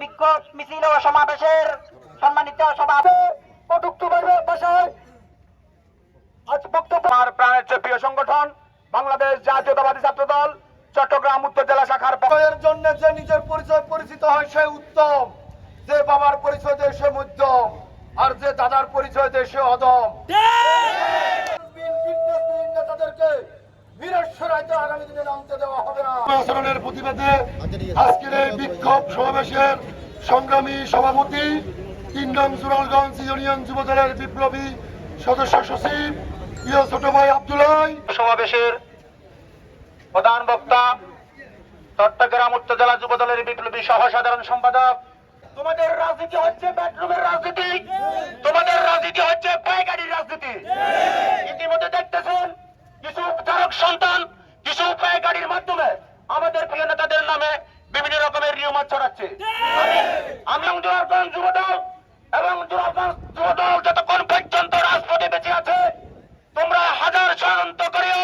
বিক্ষোভ মিছিল ও সমাবেশের সম্মানিত সভাপতি জাতীয়তাবাদী ছাত্র দল চট্টগ্রাম উত্তর জেলা শাখার পক্ষ- এর জন্য যে নিজের পরিচয় পরিচিত হয় সে উত্তম যে বাবার পরিচয় দেয় সে মধ্যম আর যে দাদার পরিচয় দেয় সে অদম। নেতাদেরকে আগামী দিনে নামতে দেওয়া হবে না। আচরণের প্রতিবাদে আজকের এই বিক্ষোভ সমাবেশের সংগ্রামী সভাপতি তিন নং জুরালগঞ্জ ইউনিয়ন যুবদলের বিপ্লবী সদস্য সচিব প্রিয় ছোট ভাই আব্দুলাই সমাবেশের প্রধান বক্তা, চট্টগ্রাম উত্তর জেলা যুব দলের বিপ্লবী সহ সাধারণ সম্পাদক। তোমাদের রাজনীতি হচ্ছে বেডরুমের রাজনীতি। তোমাদের রাজনীতি হচ্ছে পাইকারির রাজনীতি। ইতিমধ্যে দেখতেছেন, কিছু ধারক সন্তান, কিছু পাইকারির মাধ্যমে আমাদের প্রিয় নেতাদের নামে বিভিন্ন রকমের নিয়মাত ছড়াচ্ছে। আমি জোরারগঞ্জ যুব দল এবং জোরারগঞ্জ যুব দল যতক্ষণ পর্যন্ত রাজপথে বেঁচে আছে, তোমরা হাজার ষড়যন্ত্র করেও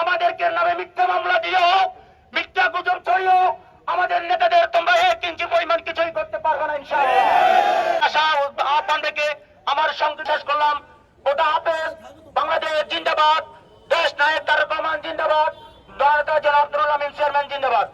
আমাদেরকে নামে মিথ্যা মামলা দিও, মিথ্যা গুজব করিও আমাদের নেতাদের তোমরা এক ইঞ্চি পরিমাণ কিছুই করতে পারবে না, ইনশাআল্লাহ। আশা আহ্বান আমার সঙ্গে শেষ করলাম। গোটা হাফেজ, বাংলাদেশ জিন্দাবাদ, দেশ নায়ক তার রহমান জিন্দাবাদ দয়াতা জনাব নুরুল আমিন চেয়ারম্যান জিন্দাবাদ।